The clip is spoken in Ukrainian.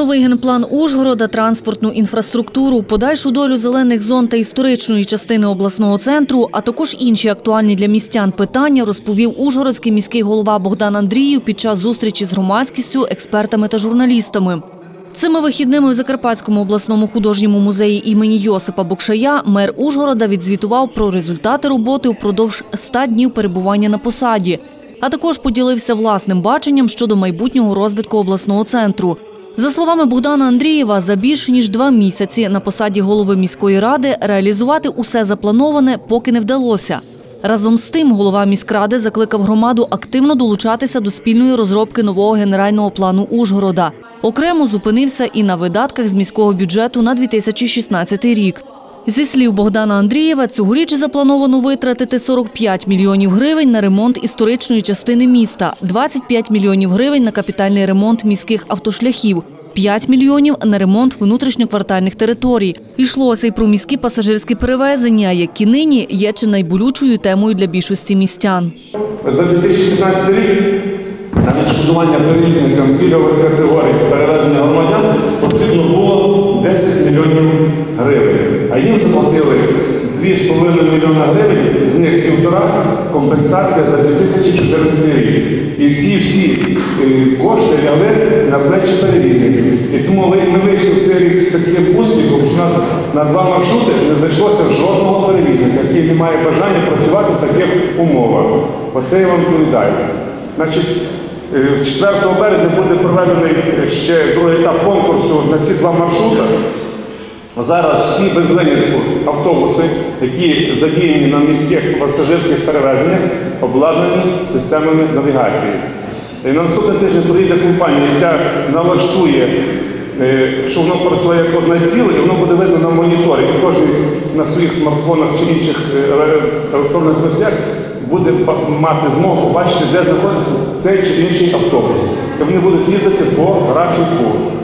новий генплан Ужгорода, транспортну інфраструктуру, подальшу долю зелених зон та історичної частини обласного центру, а також інші актуальні для містян питання розповів Ужгородський міський голова Богдан Андріїв під час зустрічі з громадськістю, експертами та журналістами. Цими вихідними в Закарпатському обласному художньому музеї імені Йосипа Бокшая мер Ужгорода відзвітував про результати роботи упродовж 100 днів перебування на посаді, а також поділився власним баченням щодо майбутнього розвитку обласного центру. За словами Богдана Андрієва, за більш ніж два місяці на посаді голови міської ради реалізувати усе заплановане поки не вдалося. Разом з тим, голова міськради закликав громаду активно долучатися до спільної розробки нового генерального плану Ужгорода. Окремо зупинився і на видатках з міського бюджету на 2016 рік. Зі слів Богдана Андрієва, цьогоріч заплановано витратити 45 мільйонів гривень на ремонт історичної частини міста, 25 мільйонів гривень на капітальний ремонт міських автошляхів, 5 мільйонів на ремонт внутрішньоквартальних територій. Йшлося й про міські пасажирські перевезення, які нині є чи найболючою темою для більшості містян. За 2015 рік на відшкодування перевізникам пільгових категорій перевезення громадян потрібно було 10 мільйонів гривень, а їм заплатили 2,5 мільйона гривень, з них півтора компенсація за 2014 рік. І ці всі е, кошти лягли на плечі перевізників. І тому ми вийшли в цей рік з таким успіхом, що у нас на два маршрути не знайшлося жодного перевізника, який не має бажання працювати в таких умовах. Оце я вам відповідаю. Значить, е, 4 березня буде проведений ще другий етап конкурсу на ці два маршрути. Зараз всі без винятку автобуси, які задіяні на міських пасажирських перевезеннях, обладнані системами навігації. І на наступний тиждень приїде компанія, яка налаштує, е, що воно працює як одне ціле, і воно буде видно на моніторі. І кожен на своїх смартфонах чи інших е, електронних носіях буде мати змогу побачити, де знаходиться цей чи інший автобус. І вони будуть їздити по графіку.